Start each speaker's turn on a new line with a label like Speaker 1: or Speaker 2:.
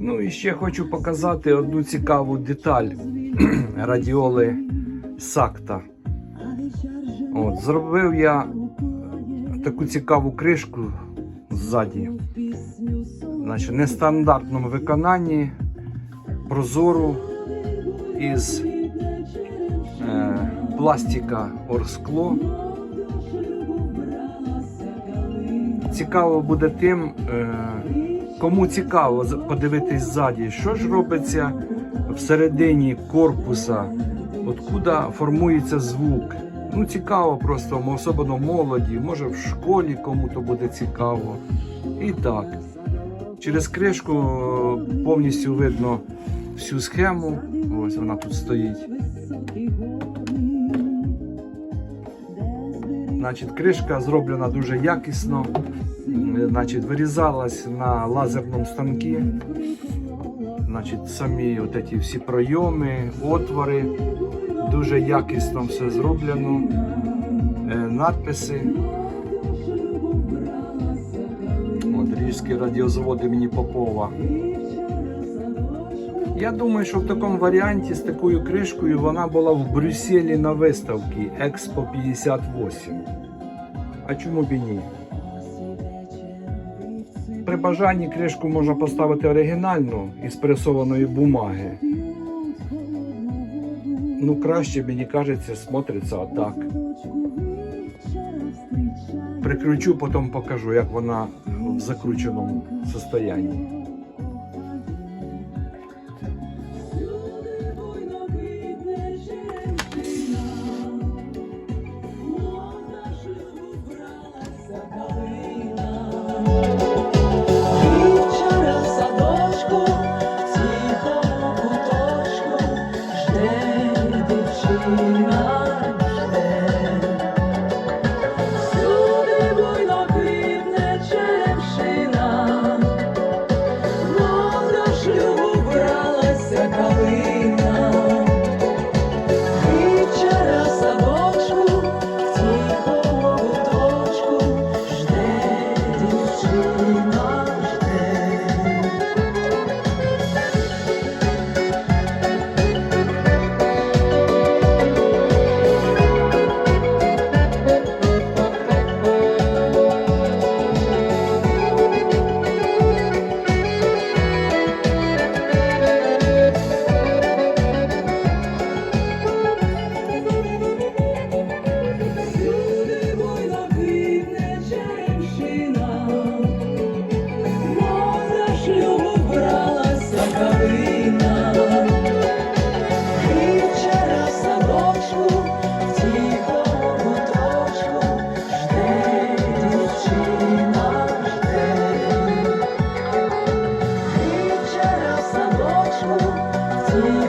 Speaker 1: Ну і ще хочу показати одну цікаву деталь радіоли Сакта. От, зробив я таку цікаву кришку ззаді. Значить, нестандартному виконанні прозору із е, пластика орскло. Цікаво буде тим, е, кому цікаво подивитись ззаді, що ж робиться всередині корпуса, откуда формується звук. Ну, цікаво просто, особливо молоді, може в школі кому-то буде цікаво. І так. Через кришку е, повністю видно всю схему. Ось вона тут стоїть. Значить, кришка зроблена дуже якісно. Значить, вирізалась на лазерному станкі. Значить, самі от ці всі пройоми, отвори. Дуже якісно все зроблено. Е, надписи. От Різькі радіозводи імені Попова. Я думаю, що в такому варіанті з такою кришкою вона була в Брюсселі на виставці Експо 58. А чому б і ні? При бажанні кришку можна поставити оригінальну із пресованої бумаги. Ну, краще, мені кажеться, смотриться отак. Прикручу, потім покажу, як вона в закрученому состоянні.
Speaker 2: Thank you.